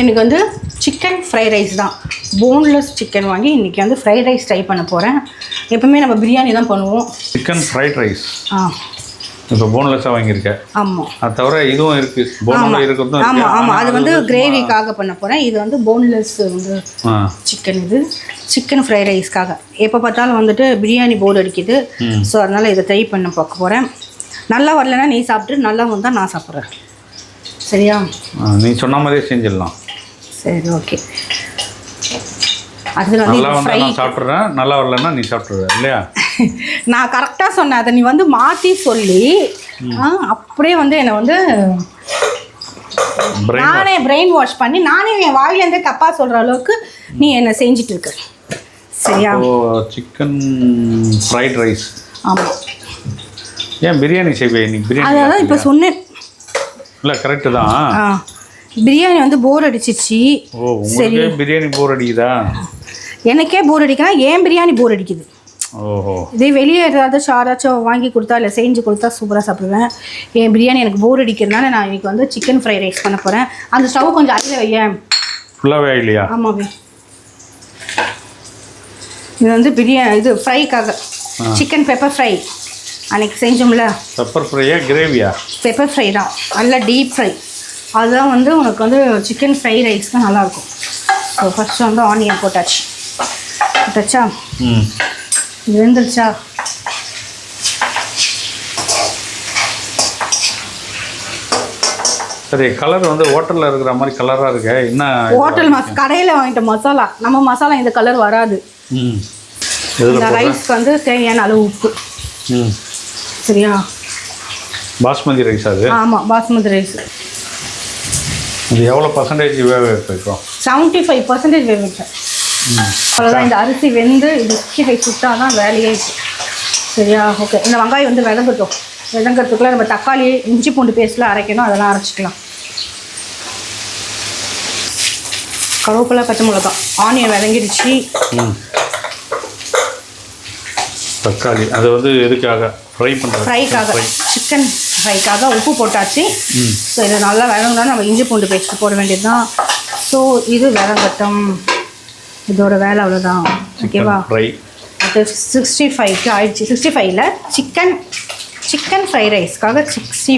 எனக்கு வந்து chicken fried rice தான். போன்லெஸ் சிக்கன் வாங்கி இன்றைக்கி வந்து ஃப்ரைட் ரைஸ் ட்ரை பண்ண போகிறேன் எப்பவுமே நம்ம பிரியாணி தான் பண்ணுவோம். சிக்கன் ஃப்ரைட் ரைஸ் ஆ. இப்போ போன்லெஸ்ஸாக வாங்கியிருக்கேன் ஆமாம் அது தவிர இதுவும் இருக்குது போனில் இருக்கிறதும் இருக்கு. ஆமாம் ஆமாம் அது வந்து கிரேவிக்காக பண்ண போகிறேன் இது வந்து போன்லெஸ் வந்து சிக்கன் இது. சிக்கன் ஃப்ரைட் ரைஸ்க்காக எப்போ பார்த்தாலும் வந்துட்டு பிரியாணி போர்டு அடிக்குது. ஸோ அதனால் இதை ட்ரை பண்ண பார்க்க போகிறேன் நல்லா வரலன்னா நீ சாப்பிட்டு நல்லா வந்தால் நான் சாப்பிட்றேன். சரியா? நீ சொன்ன மாதிரியே செஞ்சிடலாம். சரி ஓகே வந்து நல்லா இது வந்தால் ஃப்ரை நான் சாப்பிட்றேன். நல்லா வரலன்னா நீ சாப்பிட்ருவ இல்லையா? நான் கரெக்டாக சொன்னேன். அதை நீ வந்து மாற்றி சொல்லி அப்படியே வந்து என்னை வந்து நானே பிரெயின் வாஷ் பண்ணி நானே என் வாயிலேருந்தே தப்பாக சொல்கிற அளவுக்கு நீ என்னை செஞ்சுட்டு இருக்க சரியா சிக்கன் ஃப்ரைட் ரைஸ் ஆமாம் ஏன் பிரியாணி செய்வே நீ பிரியாணி அதான் இப்போ சொன்னேன். இல்லை கரெக்டு தான். பிரியாணி வந்து போர் அடிச்சிச்சு ஓ உங்களுக்கு பிரியாணி போர் அடிக்குதா? எனக்கே போர் அடிக்கிறா ஏன் பிரியாணி போர் அடிக்குது? ஓஹோ. இதே வெளியே ஏதாவது யாராச்சும் வாங்கி கொடுத்தா இல்லை செஞ்சு கொடுத்தா சூப்பராக சாப்பிடுவேன். என் பிரியாணி எனக்கு போர் அடிக்கிறதுனால நான் இன்னைக்கு வந்து சிக்கன் ஃப்ரைட் ரைஸ் பண்ண போகிறேன் அந்த ஸ்டவ் கொஞ்சம் அடியில் வையேன் ஃபுல்லாகவே இல்லையா ஆமாவே இது வந்து பிரியாணி இது ஃப்ரைக்காக சிக்கன் பெப்பர் ஃப்ரை அன்னைக்கு செஞ்சோம்ல. பெப்பர் ஃப்ரையா கிரேவியா பெப்பர் ஃப்ரை தான். நல்லா டீப் ஃப்ரை அதுதான் வந்து உனக்கு வந்து சிக்கன் ஃப்ரை ரைஸ்க்கு நல்லாயிருக்கும். ஸோ ஃபஸ்ட்டு வந்து ஆனியன் போட்டாச்சு. போட்டாச்சா? ம். இது வெந்துருச்சா? சரி கலர் வந்து ஹோட்டலில் இருக்கிற மாதிரி கலராக இருக்கு. என்ன ஹோட்டல் மஸ் கடையில் வாங்கிட்ட மசாலா நம்ம மசாலா இந்த கலர் வராது. இந்த ரைஸ்க்கு வந்து தேவையான அளவு உப்பு. சரியா? பாஸ்மதி ரைஸ் அது? ஆமாம் பாஸ்மதி ரைஸ் இது எவ்வளோ பர்சன்டேஜ் வேக வைப்போம்? செவன்ட்டி ஃபைவ் பர்சன்டேஜ் வேவிட்டேன் அவ்வளோதான் இந்த அரிசி வெந்து இது சிக்ஸ்டி ஃபைவ் சுட்டால் தான் வேலையே. சரியா? ஓகே இந்த வெங்காயம் வந்து விளங்கட்டும். விளங்குறதுக்குள்ள நம்ம தக்காளி இஞ்சி பூண்டு பேஸ்ட்டில் அரைக்கணும். அதெல்லாம் அரைச்சிக்கலாம். கருவேப்பிலை பச்சை மிளகா ஆனியன் விளங்கிடுச்சு. ம். தக்காளி. அது வந்து எதுக்காக? ஃப்ரை பண்ணுறது ஃப்ரைக்காக சிக்கன் ஃப்ரைக்காக உப்பு போட்டாச்சு. ஸோ இது நல்லா விளங்குனா நம்ம இஞ்சி பூண்டு பேஸ்ட் போட வேண்டியது தான் ஸோ இது விளங்கட்டும் இதோட வேலை அவ்வளோதான் ஓகேவா ஃப்ரை அது சிக்ஸ்டி ஃபைவ்க்கு ஆயிடுச்சு சிக்ஸ்டி ஃபைவ்ல சிக்கன் சிக்கன் ஃப்ரைட் ரைஸ்க்காக சிக்ஸ்டி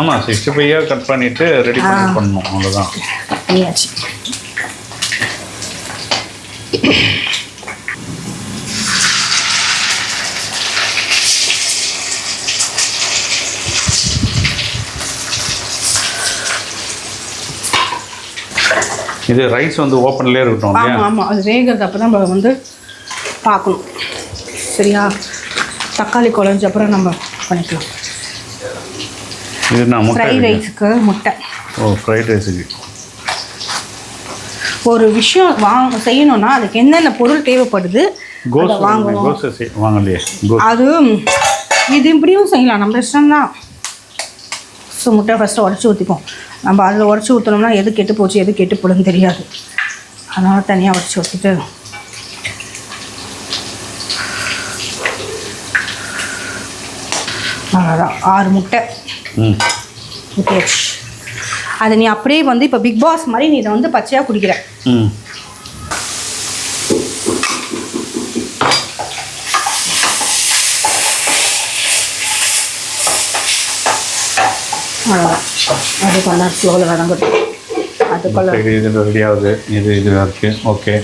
ஆமாம் சிக்ஸ்டி ஃபைவாக கட் பண்ணிவிட்டு ரெடி பண்ணி பண்ணணும். அவ்வளோதான் பண்ணியாச்சு. இது ரைஸ் வந்து ஓப்பன்லேயே இருக்கட்டும் ஆமாம் ஆமாம் அது வேகிறது அப்போ தான் நம்ம வந்து பார்க்கணும். சரியா? தக்காளி குழஞ்ச அப்புறம் நம்ம பண்ணிக்கலாம். இது நான் முட்டை ஃப்ரைட். ரைஸுக்கு முட்டை. ஓ ஃப்ரைட் ரைஸுக்கு ஒரு விஷயம் வாங்க செய்யணும்னா அதுக்கு என்னென்ன பொருள் தேவைப்படுது வாங்கணும். அது இது இப்படியும் செய்யலாம். நம்ம இஷ்டம்தான். ஸோ முட்டை ஃபஸ்ட்டு உடச்சி ஊற்றிப்போம் நம்ம அதில் உடச்சி ஊற்றினோம்னா எது கெட்டு போச்சு எது கெட்டு போடுன்னு தெரியாது. அதனால் தனியாக உடச்சி ஊற்றிட்டு அவ்வளோதான் ஆறு முட்டை. ஊற்றியாச்சு அதை நீ அப்படியே வந்து இப்போ பிக் பாஸ் மாதிரி நீ இதை வந்து பச்சையாக குடிக்கிற. அவ்வளோதான் அது கொஞ்ச ஸ்லோவில் வதங்கட்டும் அதுக்குள்ள இது இது ரெடி ஆகுது இது இது இருக்கு. ஓகே.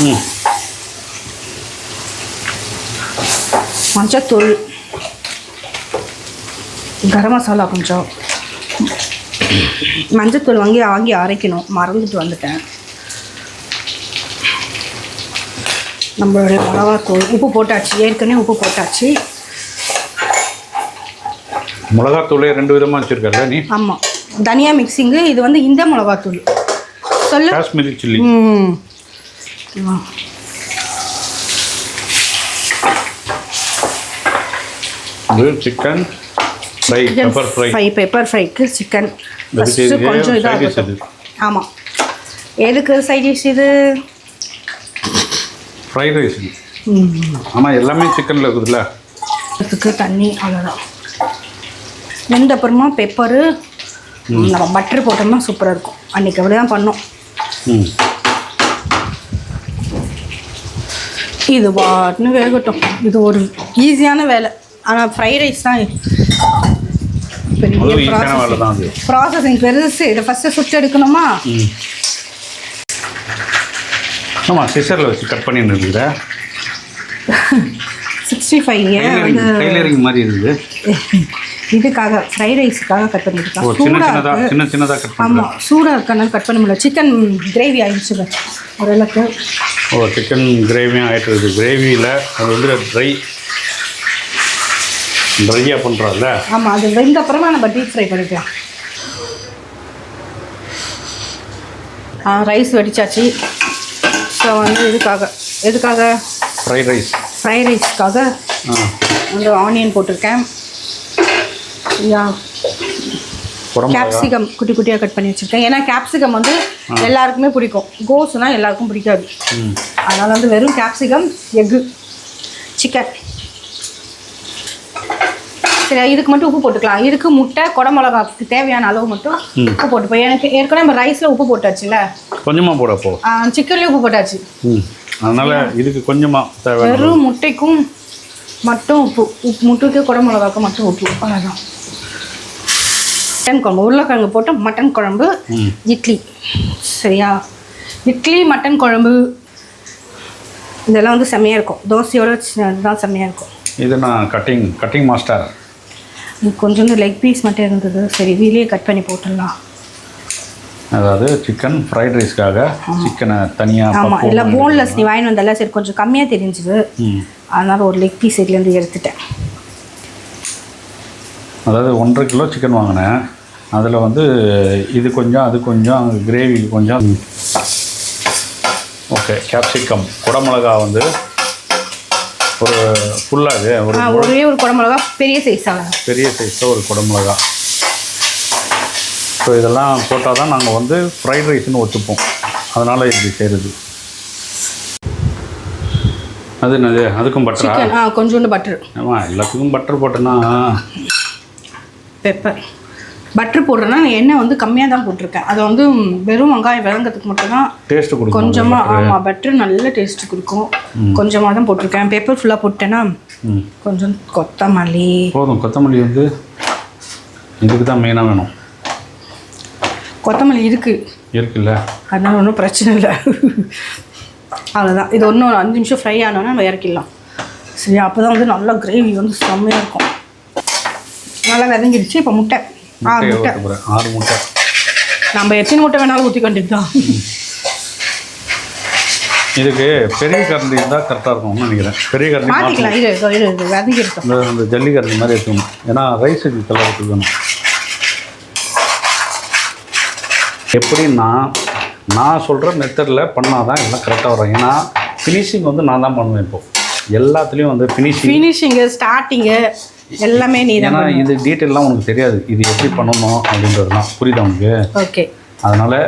ம். மஞ்சத்தூள். கரம் மசாலா கொஞ்சம். மஞ்சத்தூள் வாங்கி வாங்கி அரைக்கணும். மறந்துட்டு வந்துட்டேன். நம்மளுடைய மிளகாத்தூள். உப்பு போட்டாச்சு. ஏற்கனவே உப்பு போட்டாச்சு. மிளகாத்தூளே ரெண்டு விதமாக வச்சுருக்கல நீ? ஆமாம் தனியா மிக்சிங்கு இது வந்து இந்த மிளகாத்தூள். சொல்லு. காஷ்மீரி சில்லி. ம் ஆ. இது chicken fry pepper fry fry pepper ஃப்ரைக்கு chicken இது கொஞ்சம் இதாக இது. ஆமாம் எதுக்கு சைட் டிஷ் இது? ஃப்ரைட் ரைஸ் ஆனால் எல்லாமே சிக்கனில் இருக்குதுல்ல. அதுக்கு தண்ணி அவ்வளோதான் வெந்த அப்புறமா பெப்பரு நம்ம பட்டர் போட்டோம்னா சூப்பராக இருக்கும். அன்றைக்கி அப்படி தான் பண்ணோம். ம். இது வாட்னு வேகட்டும். இது ஒரு ஈஸியான வேலை. ஆனால் ஃப்ரைட் ரைஸ் தான் ப்ராசஸிங் பெருசு. இதை ஃபஸ்ட்டு சுட்டு எடுக்கணுமா? ஆமாம் சிசரில் வச்சு கட் இருக்குதா சிக்ஸ்டி ஃபைவ் டெய்லரிங் மாதிரி இருக்குது இதுக்காக ஃப்ரைட் ரைஸுக்காக கட் பண்ணிருக்கேன் சூடாக சின்ன சின்னதாக கட் ஆமாம் சூடாக இருக்கனால கட் பண்ண முடியல. சிக்கன் கிரேவி ஆயிடுச்சு ஓரளவுக்கு. ஓ சிக்கன் கிரேவியும் ஆகிட்டு இருக்குது கிரேவியில் அது வந்து ட்ரை ட்ரையாக பண்ணுறோம்ல ஆமாம் அது வெந்த அப்புறமா நம்ம டீப் ஃப்ரை பண்ணிக்கலாம். ரைஸ் வடிச்சாச்சு. ஸோ வந்து இதுக்காக எதுக்காக? ஃப்ரைட் ரைஸ் ஃப்ரைட் ரைஸ்க்காக வந்து ஆனியன் போட்டிருக்கேன். யா. கேப்சிகம் குட்டி குட்டியாக கட் பண்ணி வச்சுருக்கேன். ஏன்னா கேப்சிகம் வந்து எல்லாருக்குமே பிடிக்கும். கோஸ்னால் எல்லாருக்கும் பிடிக்காது. அதனால் வந்து வெறும் கேப்சிகம் எக்கு சிக்கன் சரி இதுக்கு மட்டும் உப்பு போட்டுக்கலாம். இதுக்கு முட்டை குடமிளகாக்கு தேவையான அளவு மட்டும். உப்பு போட்டுப்போம். எனக்கு ஏற்கனவே நம்ம ரைஸில் உப்பு போட்டாச்சுல்ல? கொஞ்சமாக போடப்போ சிக்கன்லேயும் உப்பு போட்டாச்சு. அதனால் இதுக்கு கொஞ்சமாக தேவை வெறும் முட்டைக்கும் மட்டும் உப்பு உப்பு முட்டைக்கு குடமிளகாக்கு மட்டும் உப்பு. அவ்வளோதான் மட்டன் குழம்பு உருளைக்கிழங்கு போட்டு மட்டன் குழம்பு இட்லி. சரியா? இட்லி மட்டன் குழம்பு இதெல்லாம் வந்து செம்மையாக இருக்கும். தோசையோட இதுதான் செம்மையாக இருக்கும். இது நான் கட்டிங் கட்டிங் மாஸ்டர் கொஞ்சோண்டு லெக் பீஸ் மட்டும் இருந்தது. சரி இதுலேயே கட் பண்ணி போட்டுடலாம். அதாவது சிக்கன் ஃப்ரைட் ரைஸ்க்காக சிக்கனை தனியாக ஆமாம் இல்லை போன்லெஸ் நீ வாங்கிட்டு வந்தால சரி கொஞ்சம் கம்மியாக தெரிஞ்சுது. அதனால் ஒரு லெக் பீஸ் இதுலேருந்து எடுத்துட்டேன். அதாவது ஒன்றரை கிலோ சிக்கன் வாங்கினேன். அதில் வந்து இது கொஞ்சம் அது கொஞ்சம் கிரேவி கொஞ்சம். ஓகே கேப்சிகம் குடமிளகா வந்து ஒரு ஃபுல்லாக ஒரு ஒரே ஒரு குடமிளகா பெரிய சைஸ் ஆகும் பெரிய சைஸில் ஒரு குடமிளகா. ஸோ இதெல்லாம் போட்டால் தான் நாங்கள் வந்து ஃப்ரைட் ரைஸ்னு ஒத்துப்போம். அதனால் இப்படி செய்கிறது அது என்னது? அதுக்கும் பட்டரா சிக்கன் ஆ கொஞ்சோண்டு பட்டர் ஆமாம் எல்லாத்துக்கும் பட்டர் போட்டேன்னா பெப்பர் பட்டர் போடுறேன்னா எண்ணெய் வந்து கம்மியாக தான் போட்டிருக்கேன். அதை வந்து வெறும் வெங்காயம் விளங்கறதுக்கு மட்டும்தான். டேஸ்ட்டு கொடுக்கும் கொஞ்சமாக ஆமாம் பட்டர் நல்ல டேஸ்ட் கொடுக்கும். கொஞ்சமாக தான் போட்டிருக்கேன். பெப்பர் ஃபுல்லாக போட்டேன்னா கொஞ்சம் கொத்தமல்லி. போதும். கொத்தமல்லி வந்து இதுக்கு தான் மெயினாக வேணும். கொத்தமல்லி இருக்குது இருக்குல்ல? அதனால ஒன்றும் பிரச்சனை இல்லை. அவ்வளோதான் இது ஒன்றும் ஒரு அஞ்சு நிமிஷம் ஃப்ரை ஆனோன்னா நம்ம இறக்கிடலாம். சரி அப்போ தான் வந்து நல்லா கிரேவி வந்து செம்மையாக இருக்கும். நல்லா விதங்கிடுச்சு இப்போ முட்டை. ஆறு முட்டை. ஆறு முட்டை. நம்ம எத்தனை முட்டை வேணாலும் ஊற்றி கொண்டுட்டு இதுக்கு பெரிய கரண்டி இருந்தால் கரெக்டாக இருக்கும்னு நினைக்கிறேன். பெரிய கரண்டி மாற்றிக்கலாம் இது இதோ விதங்கிருக்கும் இந்த ஜல்லி கரண்டி மாதிரி எடுத்துக்கணும் ஏன்னா ரைஸுக்கு கலருக்கு வேணும் எப்படின்னா நான் சொல்கிற மெத்தடில் பண்ணால் தான் எல்லாம் கரெக்டாக வரும். ஏன்னா ஃபினிஷிங் வந்து நான் தான் பண்ணுவேன் இப்போ. எல்லாத்துலேயும் வந்து ஃபினிஷிங் ஃபினிஷிங்கு ஸ்டார்டிங்கு எல்லாமே நீ ஏன்னா இது டீட்டெயிலாம் உனக்கு தெரியாது. இது எப்படி பண்ணணும் அப்படின்றதுலாம் புரியுதா உனக்கு? ஓகே அதனால்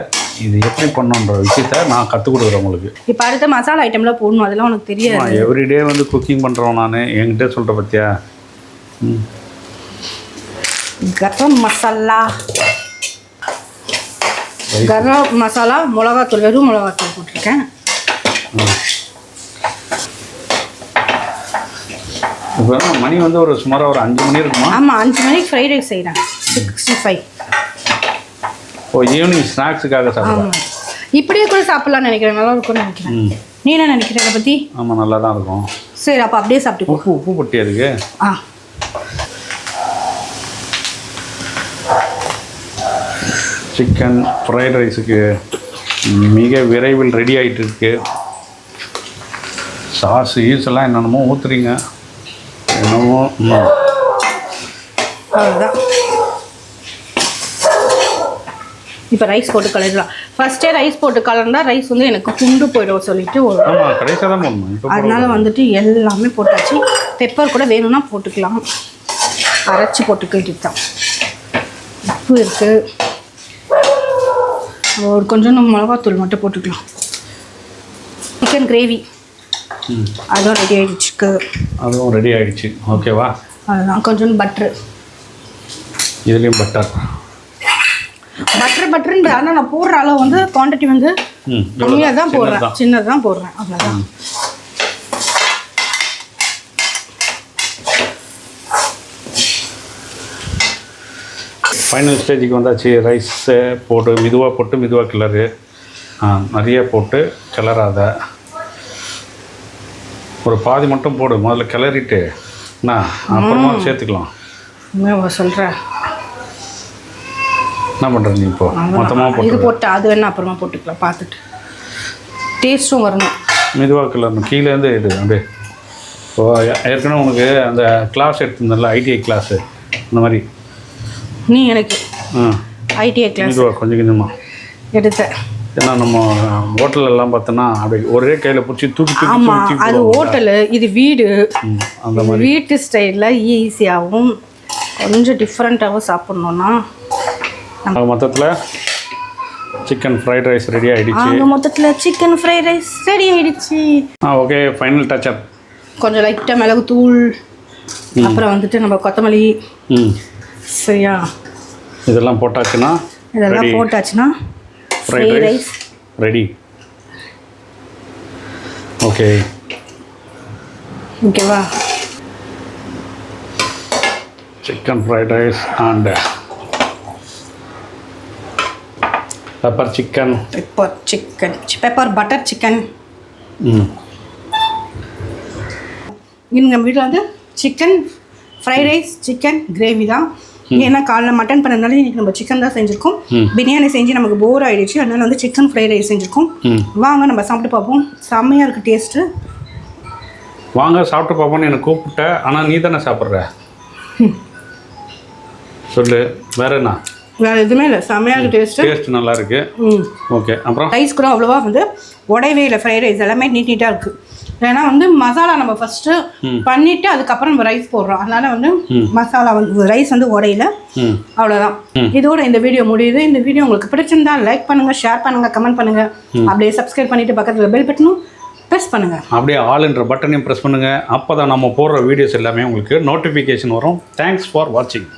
இது எப்படி பண்ணணுன்ற விஷயத்த நான் கற்றுக் கொடுக்குறேன் உங்களுக்கு. இப்போ அடுத்த மசாலா ஐட்டம்லாம் போடணும். அதெல்லாம் உனக்கு தெரியாது. எவ்ரிடே வந்து குக்கிங் பண்ணுறோம் நான். என்கிட்ட சொல்கிற பற்றியா கரம் மசாலா. கரம் மசாலா மிளகாத்தூள் வெறும் மிளகாத்தூள் போட்டிருக்கேன். இப்போ மணி வந்து ஒரு சுமாராக ஒரு அஞ்சு மணி இருக்குமா? ஆமாம் அஞ்சு மணிக்கு ஃப்ரைட் ரைஸ் செய்கிறேன் சிக்ஸ்டி ஃபைவ் ஓ ஈவினிங் ஸ்நாக்ஸுக்காக சாப்பிடுவேன் ஆமாம் இப்படியே கூட சாப்பிட்லாம்னு நினைக்கிறேன். நல்லா இருக்கும்னு நினைக்கிறேன். நீ என்ன நினைக்கிற இதை பற்றி ஆமாம் நல்லா தான் இருக்கும். சரி அப்போ அப்படியே சாப்பிட்டுக்கோ. உப்பு உப்பு பொட்டி அதுக்கு ஆ. சிக்கன் ஃப்ரைட் ரைஸுக்கு மிக விரைவில் ரெடி ஆகிட்டு இருக்கு சாஸ் ஈஸ் எல்லாம் என்னென்னமோ ஊற்றுறீங்க என்னமோ. அவ்வளோதான் இப்போ ரைஸ் போட்டு கலரலாம். ஃபர்ஸ்டே ரைஸ் போட்டு கலர்ந்தா ரைஸ் வந்து எனக்கு குண்டு போயிடும் சொல்லிட்டு அதனால வந்துட்டு எல்லாமே போட்டாச்சு. பெப்பர் கூட வேணும்னா போட்டுக்கலாம். அரைச்சி போட்டுக்கிட்டு தான் உப்பு இருக்குது ஒரு கொஞ்சம் நம்ம மிளகாத்தூள் மட்டும் போட்டுக்கலாம். சிக்கன் கிரேவி அதுவும் ரெடி ஆகிடுச்சுக்கு அதுவும் ரெடி ஆகிடுச்சு ஓகேவா அதுதான். கொஞ்சம் பட்ரு இதுலேயும் பட்டர் பட்டர் பட்டர்ன்ற ஆனால் நான் போடுற அளவு வந்து குவான்டிட்டி வந்து ம். கம்மியாக தான் போடுறேன். சின்னதுதான். சின்னது தான் போடுறேன் அவ்வளோதான் ஃபைனல் ஸ்டேஜுக்கு வந்தாச்சு ரைஸு போட்டு மெதுவாக போட்டு மெதுவாக கிளறு. நிறைய போட்டு கிளறாத. ஒரு பாதி மட்டும் போடு முதல்ல கிளறிட்டு. என்ன அப்புறமா சேர்த்துக்கலாம். சொல்கிறேன் என்ன பண்ணுற நீ இப்போ? மொத்தமாக இது போட்டு போட்டு அது வேணா அப்புறமா போட்டுக்கலாம் பார்த்துட்டு. டேஸ்ட்டும் வரணும். மெதுவாக கிளறணும். கீழேருந்து இது அப்படியே. இப்போ ஏற்கனவே உனக்கு அந்த கிளாஸ் எடுத்திருந்தல ஐடிஐ கிளாஸு அந்த மாதிரி. நீ எனக்கு. ஐடிஐ கிளாஸ் கொஞ்சம் கொஞ்சமாக எடுத்த ஏன்னா நம்ம ஹோட்டல் எல்லாம் பார்த்தோன்னா அப்படியே ஒரே கையில் பிடிச்சி தூக்கி தூக்கி ஆமாம் அது. ஹோட்டலு இது வீடு. அந்த இது வீட்டு ஸ்டைலில் ஈஸியாகவும் கொஞ்சம் டிஃப்ரெண்ட்டாகவும் சாப்பிட்ணுன்னா மொத்தத்தில் சிக்கன் ஃப்ரைட் ரைஸ் ரெடி ஆகிடுச்சு மொத்தத்தில் சிக்கன் ஃப்ரைட் ரைஸ் ரெடி ஆயிடுச்சு. ஆ ஓகே ஃபைனல் டச்சப் கொஞ்சம் லைட்டாக மிளகு தூள் அப்புறம் வந்துட்டு நம்ம கொத்தமல்லி ம். சரியா? இதெல்லாம் போட்டாச்சுன்னா இதெல்லாம் போட்டாச்சுன்னா ஃப்ரைட் ரைஸ் ரெடி ஓகே ஓகேவா chicken fried rice and pepper chicken pepper chicken pepper butter chicken ம் நம்ம வீட்டில் வந்து chicken fried rice chicken gravy தான். ஏன்னா காலைல மட்டன் பண்ணதுனால இன்னைக்கு நம்ம சிக்கன் தான் செஞ்சுருக்கோம். பிரியாணி செஞ்சு நமக்கு போர் ஆயிடுச்சு. அதனால வந்து சிக்கன் ஃப்ரைட் ரைஸ் செஞ்சுருக்கோம். வாங்க நம்ம சாப்பிட்டு பார்ப்போம். செம்மையாக இருக்குது டேஸ்ட்டு வாங்க சாப்பிட்டு பார்ப்போன்னு என்னை கூப்பிட்ட. ஆனால் நீ தானே சாப்பிட்ற? சொல்லு வேற என்ன? வேறு எதுவுமே இல்லை. செம்மையாக டேஸ்ட்டு டேஸ்ட் நல்லா இருக்கு. ஓகே அப்புறம்? ரைஸ் கூட அவ்வளோவா வந்து உடையவே இல்லை. ஃப்ரைட் ரைஸ் எல்லாமே நீட் நீட்டாக இருக்குது ஏன்னா வந்து மசாலா நம்ம ஃபஸ்ட்டு பண்ணிவிட்டு அதுக்கப்புறம் நம்ம ரைஸ் போடுறோம். அதனால வந்து மசாலா வந்து ரைஸ் வந்து உடையில. அவ்வளோதான் இதோட இந்த வீடியோ முடியுது. இந்த வீடியோ உங்களுக்கு பிடிச்சிருந்தா லைக் பண்ணுங்கள் ஷேர் பண்ணுங்கள் கமெண்ட் பண்ணுங்கள் அப்படியே சப்ஸ்கிரைப் பண்ணிவிட்டு பக்கத்தில் பெல் பட்டனும் ப்ரெஸ் பண்ணுங்கள் அப்படியே ஆளுன்ற பட்டனையும் ப்ரெஸ் பண்ணுங்கள் அப்போ தான் நம்ம போடுற வீடியோஸ் எல்லாமே உங்களுக்கு நோட்டிஃபிகேஷன் வரும். தேங்க்ஸ் ஃபார் வாட்சிங்